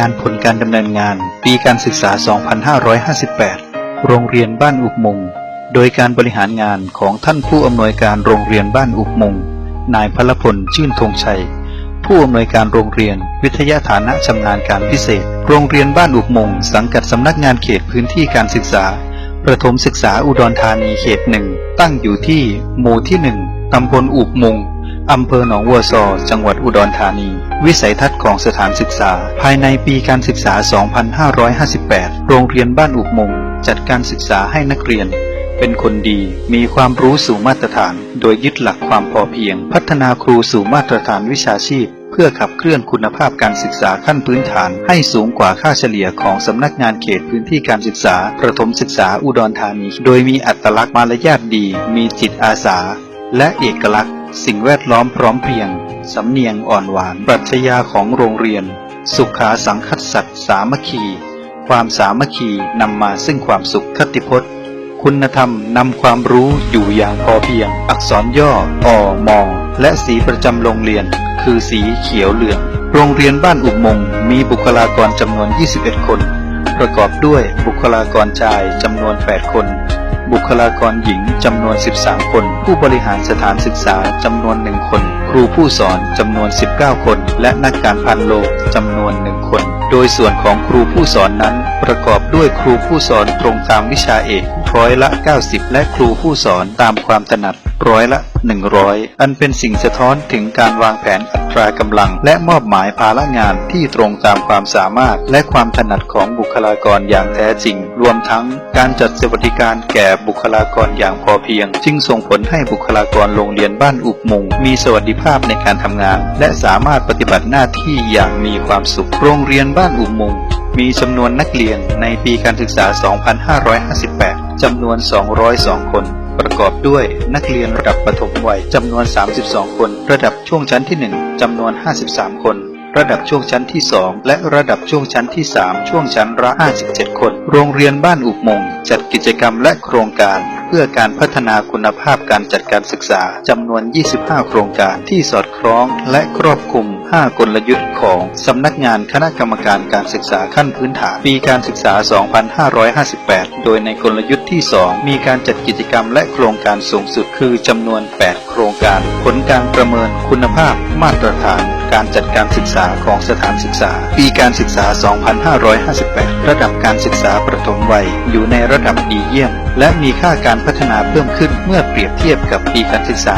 งานผลการดำเนินงานปีการศึกษา 2558 โรงเรียนบ้านอุกมง โดยการบริหารงานของท่านผู้อำนวยการโรงเรียนบ้านอุกมง นายพลพลชื่นธงชัย ผู้อำนวยการโรงเรียนวิทยาฐานะชำนาญการพิเศษ โรงเรียนบ้านอุกมง สังกัดสำนักงานเขตพื้นที่การศึกษา ประถมศึกษาอุดรธานีเขตหนึ่ง ตั้งอยู่ที่หมู่ที่หนึ่งตำบลอุกมง อำเภอหนองวัวซอ จังหวัดอุดรธานี วิสัยทัศน์ของสถานศึกษา ภายในปีการศึกษา 2558 โรงเรียนบ้านอุกมง จัดการศึกษาให้นักเรียน เป็นคนดี มีความรู้สู่มาตรฐาน โดยยึดหลักความพอเพียง พัฒนาครูสู่มาตรฐานวิชาชีพ เพื่อขับเคลื่อนคุณภาพการศึกษาขั้นพื้นฐาน ให้สูงกว่าค่าเฉลี่ยของสำนักงานเขตพื้นที่การศึกษา ประถมศึกษาอุดรธานี โดยมีอัตลักษณ์มารยาทดี มีจิตอาสา และเอกลักษณ์ สิ่งแวดล้อมพร้อมเพรียง สำเนียงอ่อนหวาน ปรัชญาของโรงเรียน สุขาสังคัสสัตสามัคคี ความสามัคคีนำมาซึ่งความสุขคติพจน์ คุณธรรมนำความรู้อยู่อย่างพอเพียง อักษรย่ออมอและสีประจำโรงเรียน คือสีเขียวเหลือง โรงเรียนบ้านอุกมงมีบุคลากรจำนวน 21 คน ประกอบด้วยบุคลากรชายจำนวน 8 คน บุคลากรหญิงจำนวน 13 คน ผู้บริหารสถานศึกษาจำนวน 1 คน ครูผู้สอนจำนวน 19 คน และนักการพันโลกจำนวน 1 คน โดยส่วนของครูผู้สอนนั้น ประกอบด้วยครูผู้สอนตรงตามวิชาเอกร้อยละ 90 และครูผู้สอนตามความถนัด ร้อยละ 100 อันเป็นสิ่งสะท้อนถึงการวางแผนอัตรากำลัง และมอบหมายภาระงานที่ตรงตามความสามารถ และความถนัดของบุคลากรอย่างแท้จริง รวมทั้งการจัดสวัสดิการแก่บุคลากรอย่างพอเพียง จึงส่งผลให้บุคลากรโรงเรียนบ้านอุกมุง มีสวัสดิภาพในการทำงาน และสามารถปฏิบัติหน้าที่อย่างมีความสุข โรงเรียนบ้านอุกมุงมีจำนวนนักเรียนในปีการศึกษา 2558 จำนวน 202 คน ประกอบด้วยนักเรียนระดับประถมวัยจำนวน 32 คน ระดับช่วงชั้นที่ 1จำนวน 53 คน ระดับช่วงชั้นที่ 2 และระดับช่วงชั้นที่ 3 ช่วงชั้นละ57 คน โรงเรียนบ้านอุกมง จัดกิจกรรมและโครงการเพื่อการพัฒนาคุณภาพการจัดการศึกษาจำนวน 25 โครงการที่สอดคล้องและครอบคลุม 5 กลยุทธ์ของสำนักงานคณะกรรมการการศึกษาขั้นพื้นฐานปีการศึกษา 2558 โดยในกลยุทธ์ ที่ 2 มีการจัดกิจกรรมและโครงการสูงสุดคือจำนวน 8 โครงการ ผลการประเมินคุณภาพมาตรฐานการจัดการศึกษาของสถานศึกษา ปีการศึกษา 2558 ระดับการศึกษาประถมวัย อยู่ในระดับดีเยี่ยม และมีค่าการพัฒนาเพิ่มขึ้นเมื่อเปรียบเทียบกับปีการศึกษา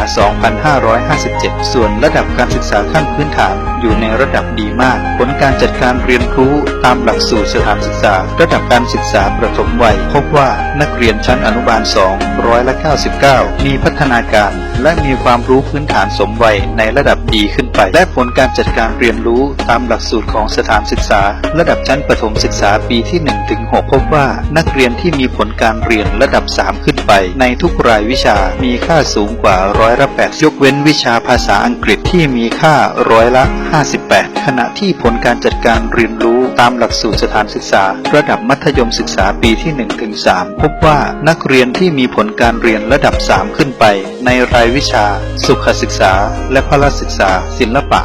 2557 ส่วนระดับการศึกษาขั้นพื้นฐาน อยู่ในระดับดีมาก ผลการจัดการเรียนรู้ตามหลักสูตรสถานศึกษา ระดับการศึกษาประถมวัย พบว่านักเรียนชั้นอนุบาล2ร้อยละ99 มีพัฒนาการ และมีความรู้พื้นฐานสมวัยในระดับดีขึ้นไป และผลการจัดการเรียนรู้ตามหลักสูตรของสถานศึกษา ระดับชั้นประถมศึกษาปีที่1ถึง6พบว่านักเรียนที่มีผลการเรียนระดับ 3 ขึ้นไป ในทุกรายวิชามีค่าสูงกว่าร้อยละ8ยกเว้นวิชาภาษาอังกฤษที่มีค่าร้อยละ58 ขณะที่ผลการจัดการเรียนรู้ตามหลักสูตรสถานศึกษา ระดับมัธยมศึกษาปีที่1ถึง3พบว่านักเรียนที่มีผลการเรียนระดับ 3 ขึ้นไป ในรายวิชา สุขศึกษา และพละศึกษา ศิลปะ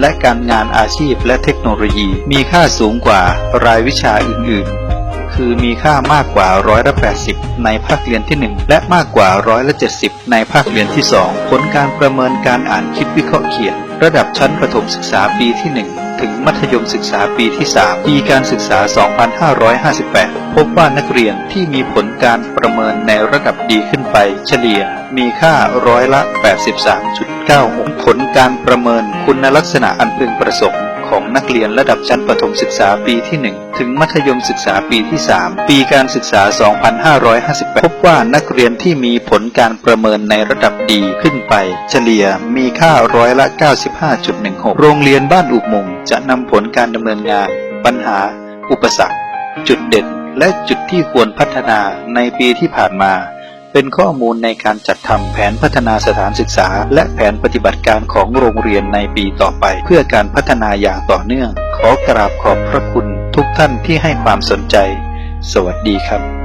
และการงานอาชีพและเทคโนโลยีมีค่าสูงกว่ารายวิชาอื่นๆ คือมีค่ามากกว่าร้อยละ80 ในภาคเรียนที่ 1 และมากกว่าร้อยละ70 ในภาคเรียนที่ 2 ผลการประเมินการอ่านคิดวิเคราะห์เขียน ระดับชั้นประถมศึกษาปีที่ 1 ถึงมัธยมศึกษาปีที่ 3 ปีการศึกษา 2558 พบว่านักเรียนที่มีผลการประเมินในระดับดีขึ้นไป เฉลี่ยมีค่าร้อยละ 83.96 ผลการประเมินคุณลักษณะอันพึงประสงค์ของนักเรียนระดับชั้นประถมศึกษาปีที่1 ถึงมัธยมศึกษาปีที่ 3 ปีการศึกษา 2558 พบว่านักเรียนที่มีผลการประเมินในระดับดีขึ้นไป เฉลี่ยมีค่าร้อยละ 95.16 โรงเรียนบ้านอุกมุงจะนำผลการดำเนินงาน ปัญหา อุปสรรค จุดเด่น และจุดที่ควรพัฒนาในปีที่ผ่านมาเป็นข้อมูลในการจัดทำแผนพัฒนาสถานศึกษา และแผนปฏิบัติการของโรงเรียนในปีต่อไป เพื่อการพัฒนาอย่างต่อเนื่อง ขอกราบขอบพระคุณ ทุกท่านที่ให้ความสนใจ สวัสดีครับ